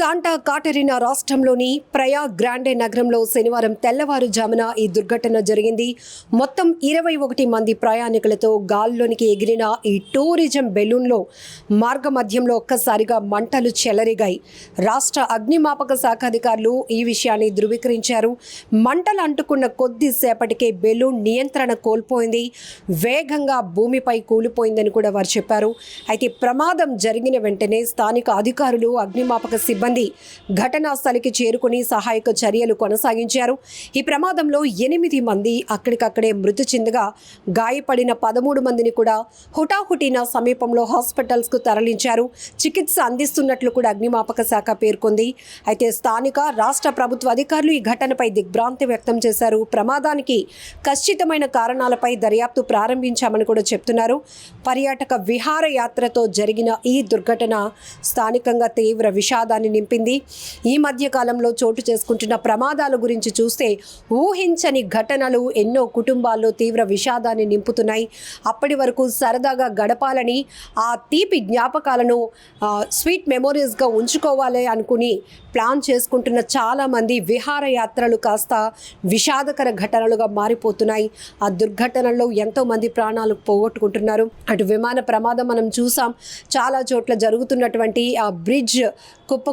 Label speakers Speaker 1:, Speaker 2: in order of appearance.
Speaker 1: Santa కాటరినా రాష్ట్రంలోని ప్రయా Grande నగరంలో శనివారం తెల్లవారుజామున ఈ దుర్ఘటన జరిగింది. మొత్తం ఇరవై ఒకటి మంది ప్రయాణికులతో గాల్లోనికి ఎగిరిన ఈ టూరిజం బెలూన్లో మార్గ మధ్యంలో ఒక్కసారిగా మంటలు చెలరిగాయి. రాష్ట్ర అగ్నిమాపక శాఖ అధికారులు ఈ విషయాన్ని ధృవీకరించారు. మంటలు అంటుకున్న కొద్దిసేపటికే బెలూన్ నియంత్రణ కోల్పోయింది. వేగంగా భూమిపై కూలిపోయిందని కూడా వారు చెప్పారు. అయితే ప్రమాదం జరిగిన వెంటనే స్థానిక అధికారులు అగ్నిమాపక సిబ్బంది ఘటనా స్థలికి చేరుకుని సహాయక చర్యలు కొనసాగించారు. ఈ ప్రమాదంలో ఎనిమిది మంది అక్కడికక్కడే మృతి చెందగా గాయపడిన పదమూడు మందిని కూడా హుటాహుటిన సమీపంలో హాస్పిటల్స్కు తరలించారు. చికిత్స అందిస్తున్నట్లు కూడా అగ్నిమాపక శాఖ పేర్కొంది. అయితే స్థానిక రాష్ట్ర ప్రభుత్వ అధికారులు ఈ ఘటనపై దిగ్భ్రాంతి వ్యక్తం చేశారు. ప్రమాదానికి ఖచ్చితమైన కారణాలపై దర్యాప్తు ప్రారంభించామని కూడా చెప్తున్నారు. పర్యాటక విహారయాత్రతో జరిగిన ఈ దుర్ఘటన స్థానికంగా తీవ్ర విషాదాన్ని నింపింది. ఈ మధ్య కాలంలో చోటు చేసుకుంటున్న ప్రమాదాల గురించి చూస్తే ఊహించని ఘటనలు ఎన్నో కుటుంబాల్లో తీవ్ర విషాదాన్ని నింపుతున్నాయి. అప్పటి వరకు సరదాగా గడపాలని ఆ తీపి జ్ఞాపకాలను స్వీట్ మెమోరీస్గా ఉంచుకోవాలి అనుకుని ప్లాన్ చేసుకుంటున్న చాలామంది విహారయాత్రలు కాస్త విషాదకర ఘటనలుగా మారిపోతున్నాయి. ఆ దుర్ఘటనల్లో ఎంతో మంది ప్రాణాలు పోగొట్టుకుంటున్నారు. అటు విమాన ప్రమాదం మనం చూసాం. చాలా చోట్ల జరుగుతున్నటువంటి ఆ బ్రిడ్జ్ కుప్ప